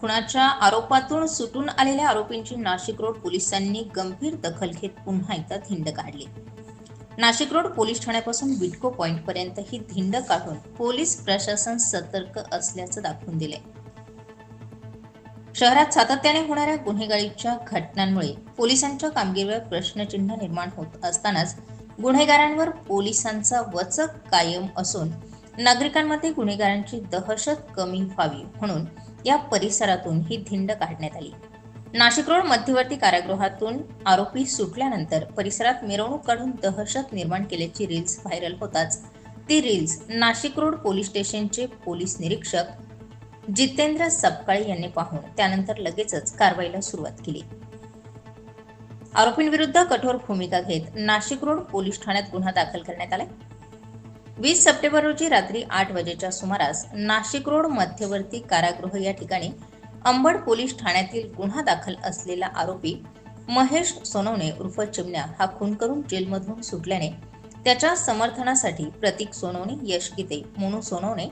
खुनाच्या आरोपातून सुटून आलेल्या आरोपींची नाशिक रोड पोलिसांनी गंभीर दखल घेत पुन्हा एकदा धिंड काढली. नाशिक रोड पोलीस ठाण्यापासून बिटको पॉइंट पर्यंत ही धिंड काढून पोलीस प्रशासन सतर्क असल्याचं दाखवून दिले शहरात सातत्याने होणाऱ्या गुन्हेगारीच्या घटनांमुळे पोलिसांच्या कामगिरीवर प्रश्नचिन्ह निर्माण होत असतानाच गुन्हेगारांवर पोलिसांचा वचक कायम असून नागरिकांमध्ये गुन्हेगारांची दहशत कमी व्हावी म्हणून या परिसरातून ही धिंड काढण्यात आली. नाशिक रोड मध्यवर्ती कारागृहातून आरोपी सुटल्यानंतर परिसरात मिरवणूक काढून दहशत निर्माण केल्याची रील्स व्हायरल होताच. ती रील्स नाशिक रोड पोलीस स्टेशनचे पोलीस निरीक्षक जितेंद्र सपकाळे यांनी पाहून त्यानंतर लगेचच कारवाईला सुरुवात केली. आरोपींविरुद्ध कठोर भूमिका घेत नाशिक रोड पोलीस ठाण्यात गुन्हा दाखल करण्यात आलाय. वीस सप्टेंबर रोजी रात्री आठ वाजेच्या सुमारास नाशिक रोड मध्यवर्ती कारागृह या ठिकाणी अंबड पोलीस ठाण्यातील गुन्हा दाखल असलेला आरोपी महेश सोनवणे उर्फ चिमण्या हा खून करून जेलमधून सुटल्याने त्याच्या समर्थनासाठी प्रतीक सोनवणे यश गीते मोनू सोनवणे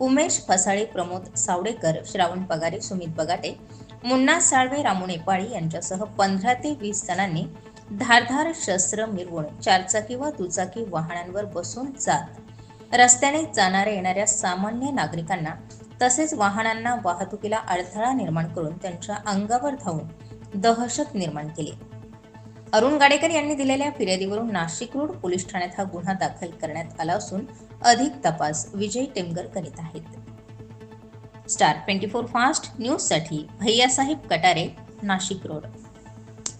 उमेश फसाळे प्रमोद सावडेकर श्रावण पगारे सुमित बगाटे मुन्ना साळवे रामू नेपाळी यांच्यासह पंधरा ते वीस जणांनी धारधार शस्त्र मिरवून चारचाकी व दुचाकी वाहनांवर बसून जात रस्त्याने जाणाऱ्या येणाऱ्या सामान्य नागरिकांना तसेच वाहनांना वाहतुकीला अडथळा निर्माण करून त्यांच्या अंगावर धावून दहशत निर्माण केली. अरुण गाडेकर यांनी दिलेल्या फिर्यादीवरून नाशिक रोड पोलीस ठाण्यात हा गुन्हा दाखल करण्यात आला असून अधिक तपास विजय टेमगर करीत आहेत. स्टार ट्वेंटी फोर फास्ट न्यूजसाठी भैयासाहेब कटारे नाशिक रोड.